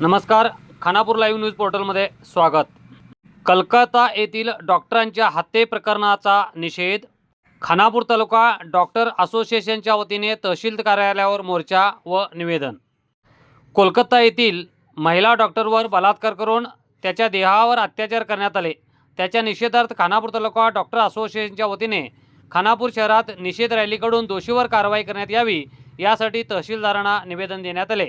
नमस्कार Khanapur live news पोर्टलमध्ये स्वागत. कलकत्ता येथील डॉक्टरांच्या हत्ये प्रकरणाचा निषेध खानापूर तालुका डॉक्टर असोसिएशनच्या वतीने तहसील कार्यालयावर मोर्चा व निवेदन. कोलकाता येथील महिला डॉक्टरवर बलात्कार करून त्याच्या देहावर अत्याचार करण्यात आले. त्याच्या निषेधार्थ खानापूर तालुका डॉक्टर असोसिएशनच्या वतीने खानापूर शहरात निषेध रॅलीकडून दोषीवर कारवाई करण्यात यावी यासाठी तहसीलदारांना निवेदन देण्यात आले.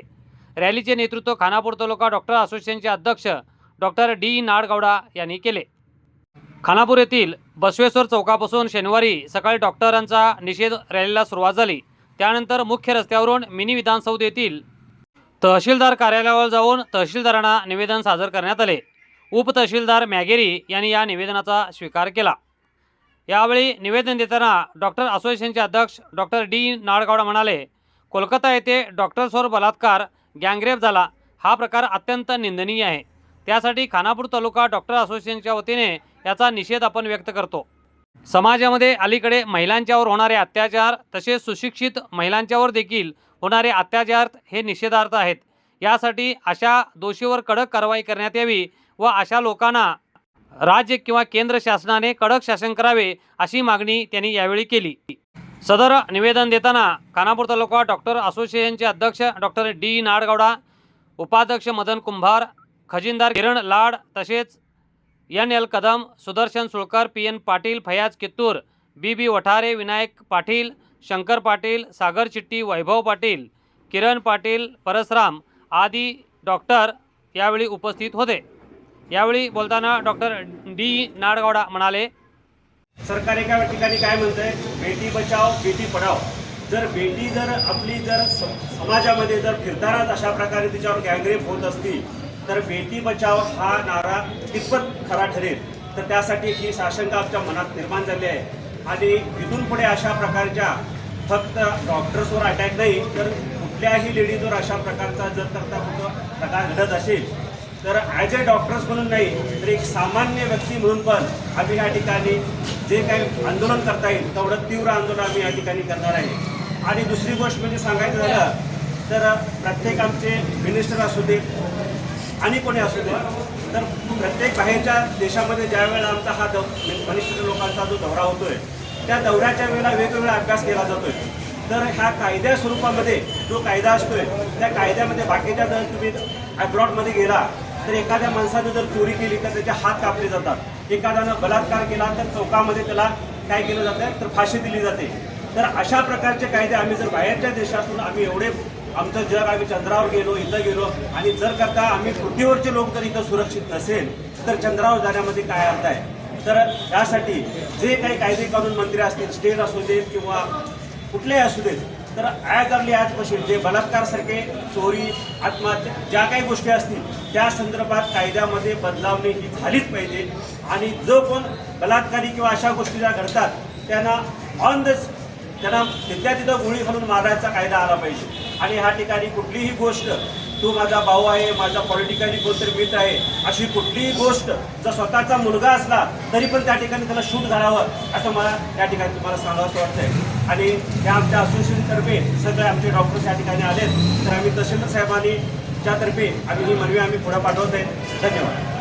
रॅलीचे नेतृत्व खानापूर तालुका डॉक्टर असोसिएशनचे अध्यक्ष डॉक्टर डी नाडगौडा यांनी केले. खानापूर येथील बसवेश्वर चौकापासून शनिवारी सकाळी डॉक्टरांचा निषेध रॅलीला सुरुवात झाली. त्यानंतर मुख्य रस्त्यावरून मिनी विधानसौध येथील तहसीलदार कार्यालयावर जाऊन तहसीलदारांना निवेदन सादर करण्यात आले. उपतहसीलदार मॅगेरी यांनी या निवेदनाचा स्वीकार केला. यावेळी निवेदन देताना डॉक्टर असोसिएशनचे अध्यक्ष डॉक्टर डी नाडगौडा म्हणाले कोलकाता येथे डॉक्टर्सवर बलात्कार गँगरेप झाला हा प्रकार अत्यंत निंदनीय आहे. त्यासाठी खानापूर तालुका डॉक्टर असोसिएशनच्या वतीने याचा निषेध आपण व्यक्त करतो. समाजामध्ये अलीकडे महिलांच्यावर होणारे अत्याचार तसेच सुशिक्षित महिलांच्यावर देखील होणारे अत्याचार हे निषेधार्थ आहेत. यासाठी अशा दोषीवर कडक कारवाई करण्यात यावी व अशा लोकांना राज्य किंवा केंद्र शासनाने कडक शासन करावे अशी मागणी त्यांनी यावेळी केली. सदर निवेदन देताना खानापूर तालुका डॉक्टर असोसिएशनचे अध्यक्ष डॉक्टर डी नाडगौडा उपाध्यक्ष मदन कुंभार खजिनदार किरण लाड तसेच N L Kadam Sudarshan Sulkar P N Patil Fayaz Kittur B B Vathare Vinayak Patil Shankar Patil Sagar Chitti Vaibhav Patil Kiran Patil Parasram आदी डॉक्टर यावेळी उपस्थित होते. यावेळी बोलताना डॉक्टर डी नाडगौडा म्हणाले सरकार एका ठिकाणी काय म्हणतंय? बेटी बचाव बेटी पढाव जर बेटी जर आपली जर स- समाजामध्ये जर फिरतानाच अशा प्रकारे तिच्यावर गँगरेप होत असतील तर बेटी बचाव हा नारा कितपत खरा ठरेल? तर त्यासाठी ही साशंका आमच्या मनात निर्माण झाली आहे. आणि इथून पुढे अशा प्रकारच्या फक्त डॉक्टर्सवर अटॅक नाही तर कुठल्याही लेडीजवर अशा प्रकारचा जर करता कुठं प्रकार घडत असेल तर ॲज अ डॉक्टर्स म्हणून नाही तर एक सामान्य व्यक्ती म्हणून पण आम्ही या ठिकाणी जे काही आंदोलन करता येईल तेवढं तीव्र आंदोलन आम्ही या ठिकाणी करणार आहे. आणि दुसरी गोष्ट म्हणजे सांगायचं झालं तर प्रत्येक आमचे मिनिस्टर असू दे आणि कोणी असू दे तर प्रत्येक बाहेरच्या देशामध्ये ज्या वेळेला आमचा हा दौ वरिष्ठ लोकांचा जो दौरा होतोय त्या दौऱ्याच्या वेळेला वेगवेगळा अभ्यास केला जातोय. तर ह्या कायद्या स्वरूपामध्ये जो कायदा असतोय त्या कायद्यामध्ये बाकीच्या जर तुम्ही अब्रॉडमध्ये गेला तर एखाद्या माणसानं जर चोरी केली तर त्याचे हात कापले जातात. एखाद्यानं बलात्कार केला तर चौकामध्ये त्याला काय केलं जातं? तर फाशी दिली जाते. तर अशा प्रकारचे कायदे आम्ही जर बाहेरच्या देशातून आम्ही एवढे आमचं जग आम्ही चंद्रावर गेलो इथं गेलो आणि जर करता आम्ही पृथ्वीवरचे लोक जर इथं सुरक्षित नसेल तर चंद्रावर जाण्यामध्ये काय अर्थ आहे? तर यासाठी जे काही कायदे कानून मंत्री असतील स्टेट असू देत किंवा कुठलेही असू देत तर ॲज अर्ली ॲज पॉसिबल जे बलात्कारसारखे चोरी आत्महत्या ज्या काही गोष्टी असतील त्या संदर्भात कायद्यामध्ये बदलावणी ही झालीच पाहिजे. आणि जो कोण बलात्कारी किंवा अशा गोष्टी ज्या घडतात त्यांना ऑन द त्यांना तिथल्या तिथं गोळी घालून मारायचा कायदा आला पाहिजे. आणि ह्या ठिकाणी कुठलीही गोष्ट तू माझा भाऊ आहे माझा पॉलिटिकली कोणतरी मित्र आहे अशी कुठलीही गोष्ट जर स्वतःचा मुलगा असला तरी पण त्या ठिकाणी त्याला शूट घालावं असं मला त्या ठिकाणी तुम्हाला सांगावंसं वाटतंय. आणि या आमच्या असोसिएशनतर्फे सगळे आमचे डॉक्टर्स या ठिकाणी आलेत. तर आम्ही तहसीलदार साहेबांनी च्यातर्फे आम्ही ही मनवी आम्ही पुढे पाठवत आहे धन्यवाद.